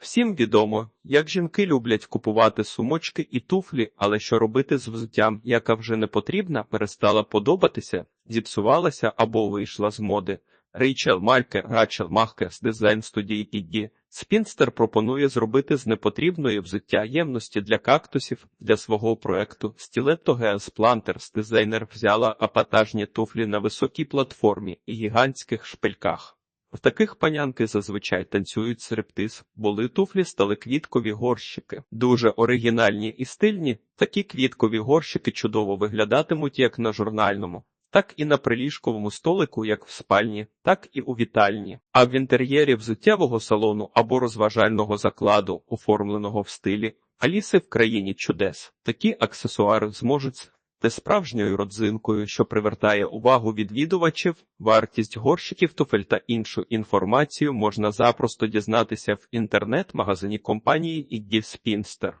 Всім відомо, як жінки люблять купувати сумочки і туфлі, але що робити з взуттям, яка вже не потрібна, перестала подобатися, зіпсувалася або вийшла з моди. Рейчел Мальке, Рачел Махке з дизайн студії Підді. Спінстер пропонує зробити з непотрібної взуття ємності для кактусів для свого проекту. Stiletto Geas Planters дизайнер взяла апатажні туфлі на високій платформі і гігантських шпильках. В таких панянки зазвичай танцюють стриптиз, були туфлі стали квіткові горщики. Дуже оригінальні і стильні, такі квіткові горщики чудово виглядатимуть як на журнальному, так і на приліжковому столику, як в спальні, так і у вітальні. А в інтер'єрі взуттєвого салону або розважального закладу, оформленого в стилі Аліси в країні чудес. Такі аксесуари зможуть стати справжньою родзинкою, що привертає увагу відвідувачів. Вартість горщиків, туфель та іншу інформацію можна запросто дізнатися в інтернет-магазині компанії Iggy Spinster.